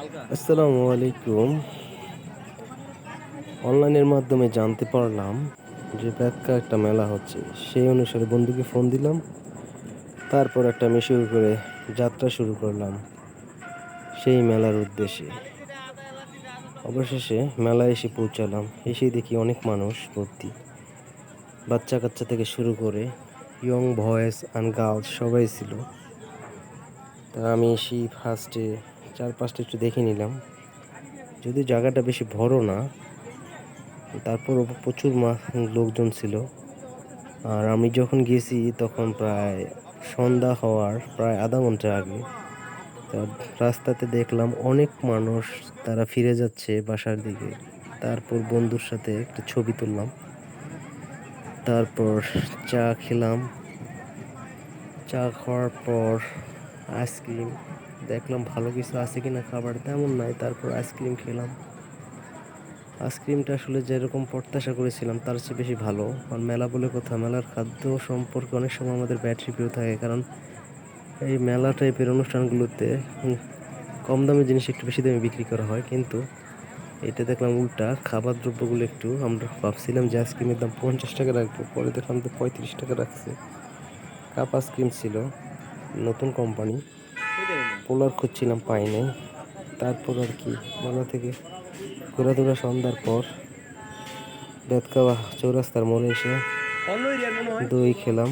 আসসালামু আলাইকুম। অনলাইনের মাধ্যমে জানতে পারলাম যে ব্যাখ্যা একটা মেলা হচ্ছে। সেই অনুসারে বন্ধুকে ফোন দিলাম, তারপর একটা আমি শুরু করে যাত্রা শুরু করলাম সেই মেলার উদ্দেশ্যে। অবশেষে মেলায় এসে পৌঁছালাম, এসে দেখি অনেক মানুষ ভর্তি। বাচ্চা কাচ্চা থেকে শুরু করে ইয়ং ভয়েস অ্যান্ড গার্লস সবাই ছিল। তা আমি এসে ফার্স্টে চারপাশটা একটু দেখে নিলাম। যদি জায়গাটা বেশি বড় না, তারপর প্রচুর লোকজন ছিল। আর আমি যখন গেছি, তখন প্রায় সন্ধ্যা হওয়ার প্রায় আধা ঘণ্টা আগে রাস্তাতে দেখলাম অনেক মানুষ তারা ফিরে যাচ্ছে বাসার দিকে। তারপর বন্ধুর সাথে একটা ছবি তুললাম। তারপর চা খেলাম। চা খাওয়ার পর আইসক্রিম দেখলাম ভালো কিছু আছে কিনা খাবার, তেমন নাই, তারপর আইসক্রিম খেলাম। আইসক্রিমটা আসলে যেরকম প্রত্যাশা করেছিলাম, তার চেয়ে বেশি ভালো। আর মেলা বলে কথা, মেলার খাদ্য সম্পর্কে অনেক সময় আমাদের ব্যাড রিভিউ থাকে, কারণ এই মেলা টাইপের অনুষ্ঠানগুলোতে কম দামে জিনিস একটু বেশি দামে বিক্রি করা হয়, কিন্তু এটা দেখলাম উল্টা, খাবার দ্রব্যগুলো একটু আমরা ভাবছিলাম যে আইসক্রিমের দাম পঞ্চাশ টাকা রাখব, পরে দেখলাম তো পঁয়ত্রিশ টাকা রাখছে। কাপ আইসক্রিম ছিল, নতুন কোম্পানি পোলার খুঁজছিলাম, পাই নাই। তারপর আর কি মেলা থেকে ঘোরাধুরা সন্ধ্যার পর বেতকাওয়া চৌরাস্তার মোড়ে এসে দই খেলাম।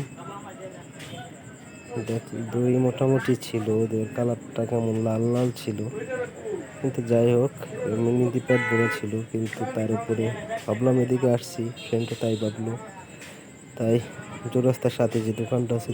দেখ, দই মোটামুটি ছিল, ওদের কালারটা কেমন লাল লাল ছিল। কিন্তু যাই হোক, এমনি পেট ভরে ছিল, কিন্তু তার উপরে ভাবলাম এদিকে আসছি, ফ্রেন্ডটা তাই ভাবলো। তাই চৌরাস্তার সাথে যে দোকানটা আছে